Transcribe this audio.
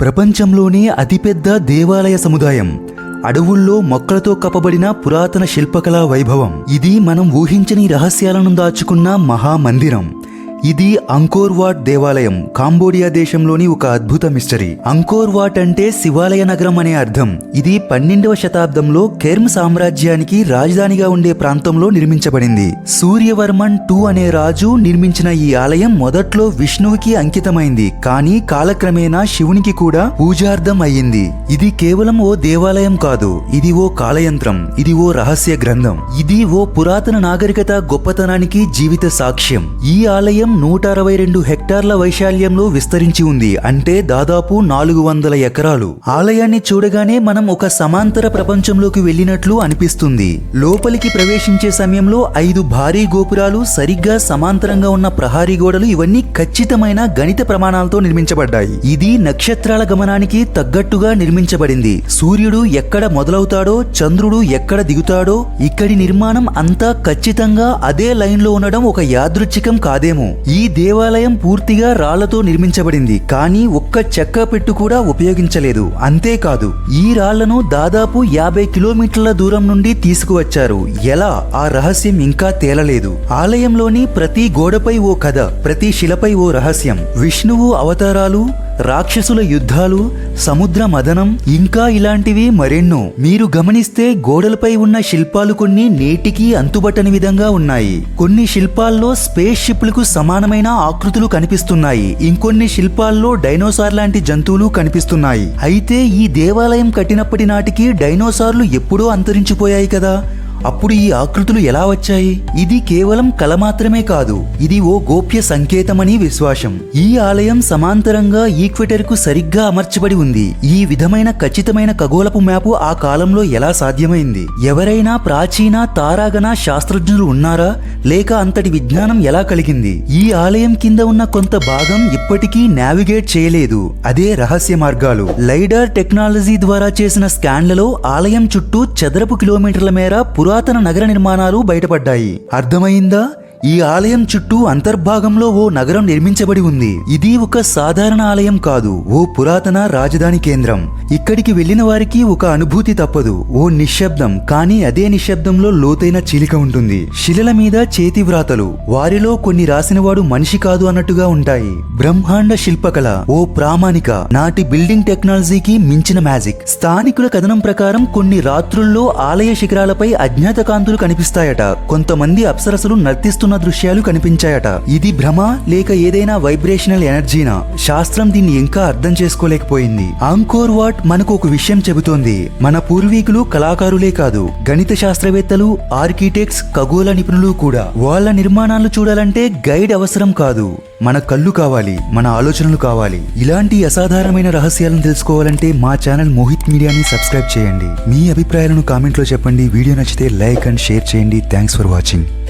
ప్రపంచంలోనే అతిపెద్ద దేవాలయ సముదాయం. అడవుల్లో మొక్కలతో కప్పబడిన పురాతన శిల్పకళా వైభవం. ఇది మనం ఊహించని రహస్యాలను దాచుకున్న మహామందిరం. ఇది అంకోర్ వాట్ దేవాలయం కాంబోడియా దేశంలోని ఒక అద్భుత మిస్టరీ. అంకోర్ వాట్ అంటే శివాలయ నగరం అనే అర్థం. ఇది పన్నెండవ శతాబ్దంలో కెర్మ్ సామ్రాజ్యానికి రాజధానిగా ఉండే ప్రాంతంలో నిర్మించబడింది. సూర్యవర్మన్ టూ అనే రాజు నిర్మించిన ఈ ఆలయం మొదట్లో విష్ణువుకి అంకితమైంది కానీ కాలక్రమేణా శివునికి కూడా పూజార్థం అయ్యింది. ఇది కేవలం ఓ దేవాలయం కాదు ఇది ఓ కాలయంత్రం ఇది ఓ రహస్య గ్రంథం. ఇది ఓ పురాతన నాగరికత గొప్పతనానికి జీవిత సాక్ష్యం. ఈ ఆలయం నూట అరవై రెండు హెక్టార్ల వైశాల్యంలో విస్తరించి ఉంది. అంటే దాదాపు నాలుగు వందల ఎకరాలు. ఆలయాన్ని చూడగానే మనం ఒక సమాంతర ప్రపంచంలోకి వెళ్ళినట్లు అనిపిస్తుంది. లోపలికి ప్రవేశించే సమయంలో ఐదు భారీ గోపురాలు సరిగ్గా సమాంతరంగా ఉన్న ప్రహారీ గోడలు ఇవన్నీ ఖచ్చితమైన గణిత ప్రమాణాలతో నిర్మించబడ్డాయి. ఇది నక్షత్రాల గమనానికి తగ్గట్టుగా నిర్మించబడింది. సూర్యుడు ఎక్కడ మొదలవుతాడో చంద్రుడు ఎక్కడ దిగుతాడో ఇక్కడి నిర్మాణం అంతా ఖచ్చితంగా అదే లైన్లో ఉండడం ఒక యాదృచ్ఛికం కాదేమో. ఈ దేవాలయం పూర్తిగా రాళ్ళతో నిర్మించబడింది కానీ ఒక్క చెక్క పెట్టు కూడా ఉపయోగించలేదు. అంతేకాదు ఈ రాళ్ళను దాదాపు యాభై కిలోమీటర్ల దూరం నుండి తీసుకువచ్చారు. ఎలా? ఆ రహస్యం ఇంకా తేలలేదు. ఆలయంలోని ప్రతి గోడపై ఓ కథ ప్రతి శిలపై ఓ రహస్యం. విష్ణువు అవతారాలు రాక్షసుల యుద్ధాలు సముద్ర మదనం ఇంకా ఇలాంటివి మరెన్నో. మీరు గమనిస్తే గోడలపై ఉన్న శిల్పాలు కొన్ని నేటికి అంతుబట్టని విధంగా ఉన్నాయి. కొన్ని శిల్పాల్లో స్పేస్ షిప్లకు సమానమైన ఆకృతులు కనిపిస్తున్నాయి. ఇంకొన్ని శిల్పాల్లో డైనోసార్ లాంటి జంతువులు కనిపిస్తున్నాయి. అయితే ఈ దేవాలయం కట్టినప్పటి నాటికి డైనోసార్లు ఎప్పుడో అంతరించిపోయాయి కదా? అప్పుడు ఈ ఆకృతులు ఎలా వచ్చాయి? ఇది కేవలం కల మాత్రమే కాదు ఇది ఓ గోప్య సంకేతమని విశ్వాసం. ఈ ఆలయం సమాంతరంగా ఈక్వెటర్కు సరిగ్గా అమర్చబడి ఉంది. ఈ విధమైన ఖచ్చితమైన ఖగోళపు మ్యాపు ఆ కాలంలో ఎలా సాధ్యమైంది? ఎవరైనా ప్రాచీన తారాగణ శాస్త్రజ్ఞులు ఉన్నారా? లేక అంతటి విజ్ఞానం ఎలా కలిగింది? ఈ ఆలయం కింద ఉన్న కొంత భాగం ఇప్పటికీ నావిగేట్ చేయలేదు. అదే రహస్య మార్గాలు. లైడర్ టెక్నాలజీ ద్వారా చేసిన స్కాన్లలో ఆలయం చుట్టూ చదరపు కిలోమీటర్ల మేర పురాతన నగర నిర్మాణాలు బయటపడ్డాయి. అర్థమైందా? ఈ ఆలయం చుట్టూ అంతర్భాగంలో ఓ నగరం నిర్మించబడి ఉంది. ఇది ఒక సాధారణ ఆలయం కాదు. ఓ పురాతన రాజధాని కేంద్రం. ఇక్కడికి వెళ్ళిన వారికి ఒక అనుభూతి తప్పదు. ఓ నిశ్శబ్దం కానీ అదే నిశ్శబ్దంలో లోతైన చీలిక ఉంటుంది. శిలల మీద చేతి వ్రాతలు. వారిలో కొన్ని రాసినవాడు మనిషి కాదు అన్నట్టుగా ఉంటాయి. బ్రహ్మాండ శిల్పకళ. ఓ ప్రామాణిక. నాటి బిల్డింగ్ టెక్నాలజీకి మించిన మ్యాజిక్. స్థానికుల కథనం ప్రకారం కొన్ని రాత్రుల్లో ఆలయ శిఖరాలపై అజ్ఞాత కాంతులు కనిపిస్తాయట. కొంతమంది అప్సరసలు నర్తిస్తున్న దృశ్యాలు కనిపించాయట. ఇది భ్రమ లేక ఏదైనా వైబ్రేషనల్ ఎనర్జీనా? శాస్త్రం దీన్ని ఇంకా అర్థం చేసుకోలేకపోయింది. ఆంకోర్ వాట్ మనకు ఒక విషయం చెబుతోంది. మన పూర్వీకులు కళాకారులే కాదు గణిత శాస్త్రవేత్తలు ఆర్కిటెక్ట్స్ ఖగోళ నిపుణులు కూడా. వాళ్ళ నిర్మాణాలు చూడాలంటే గైడ్ అవసరం కాదు. మన కళ్ళు కావాలి మన ఆలోచనలు కావాలి. ఇలాంటి అసాధారణమైన రహస్యాలను తెలుసుకోవాలంటే మా ఛానల్ మోహిత్ మీడియాని సబ్స్క్రైబ్ చేయండి. మీ అభిప్రాయాలను కామెంట్లో చెప్పండి. వీడియో నచ్చితే లైక్ అండ్ షేర్ చేయండి. Thanks for watching.